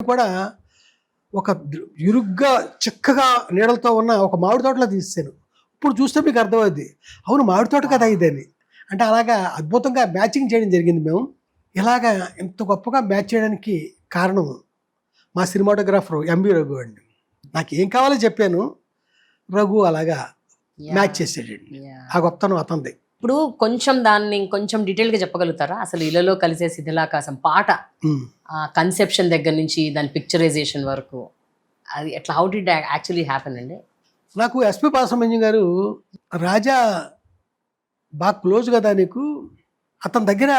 కూడా ఒక ఇరుగ్గా చిక్కగా నీడలతో ఉన్న ఒక మామిడి తోటలో తీసాను ఇప్పుడు చూస్తే మీకు అర్థమవుద్ది అవును మామిడి తోట కదా ఇదని అంటే అలాగా అద్భుతంగా మ్యాచింగ్ చేయడం జరిగింది మేము. ఇలాగా ఇంత గొప్పగా మ్యాచ్ చేయడానికి కారణం మా సినిమాటోగ్రాఫర్ ఎంబి రఘు అండి. నాకు ఏం కావాలో చెప్పాను. రఘు అలాగా. మ్యాచ్ చేసాడండి Yeah. ఆ గొప్పతనం అతంది ఇప్పుడు కొంచెం దాన్ని ఇంకొంచెం డీటెయిల్గా చెప్పగలుగుతారా? అసలు ఇళ్ళలో కలిసే శిథిలాకాశం పాట కన్సెప్షన్ దగ్గర నుంచి దాని పిక్చరైజేషన్ వరకు అది ఎట్లా హౌ డిడ్ యాక్చువల్లీ హ్యాపెన్ అండి? నాకు ఎస్పి బాలసుబ్రహ్మణ్యం గారు రాజా బాగా క్లోజ్ కదా నీకు? అతని దగ్గర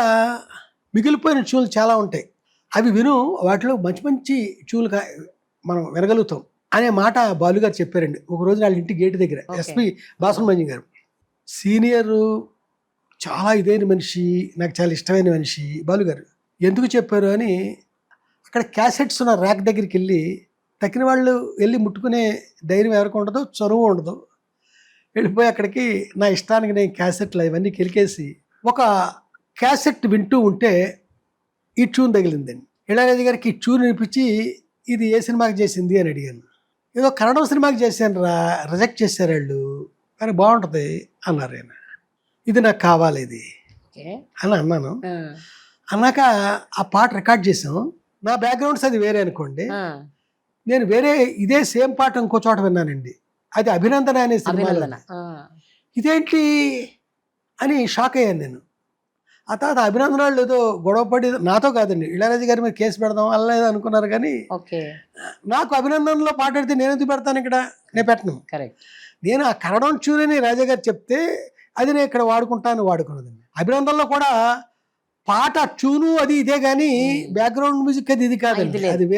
మిగిలిపోయిన చూలు చాలా ఉంటాయి. అవి విను వాటిలో మంచి మంచి చూలు కా- మనం వినగలుగుతాం. అనే మాట బాలు గారు చెప్పారండి. ఒక రోజు వాళ్ళ ఇంటి గేట్ దగ్గర. ఎస్పి బాలసుబ్రహ్మణ్యం గారు. సీనియర్ చాలా ఇదైన మనిషి నాకు చాలా ఇష్టమైన మనిషి బాలు గారు. ఎందుకు చెప్పారు అని అక్కడ క్యాసెట్స్ ఉన్న ర్యాక్ దగ్గరికి వెళ్ళి తక్కిన వాళ్ళు వెళ్ళి ముట్టుకునే ధైర్యం ఎవరికి ఉండదు చొరవ ఉండదు. వెళ్ళిపోయి అక్కడికి నా ఇష్టానికి నేను క్యాసెట్లు ఇవన్నీ కెలికేసి ఒక క్యాసెట్ వింటూ ఉంటే ఈ ట్యూన్ తగిలిందండి. ఇళయరాజు గారికి ఈ ట్యూన్ వినిపించి ఇది ఏ సినిమాకి చేసింది అని అడిగాను. ఏదో కన్నడం సినిమాకి చేశాను రా రిజెక్ట్ చేశారు వాళ్ళు. కానీ బాగుంటుంది అన్నారు ఆయన ఇది నాకు కావాలి ఇది అని అన్నాను. అన్నాక ఆ పాట రికార్డ్ చేసాం నా బ్యాక్గ్రౌండ్స్ అది వేరే అనుకోండి. నేను వేరే ఇదే సేమ్ పాట ఇంకో చోట విన్నానండి. అది అభినందన అనే సినిమాలో. ఆ. ఇదేంటి అని షాక్ అయ్యాను నేను. ఆ తర్వాత అభినందన వాళ్ళు ఏదో గొడవపడి నాతో కాదండి ఇళయరాజు గారి మీద కేసు పెడదాం అలా అనుకున్నారు కానీ నాకు అభినందనలో పాట పెడితే నేను ఎందుకు పెడతాను ఇక్కడ? నేను పెట్టను. కరెక్ట్. నేను ఆ కన్నడం చూడని రాజా గారు చెప్తే అది నేను ఇక్కడ వాడుకుంటాను వాడుకున్నదండి. అభినందనలో కూడా పాట ట్యూను అది ఇదే కానీ బ్యాక్గ్రౌండ్ మ్యూజిక్ అది ఇది కాదండి. అది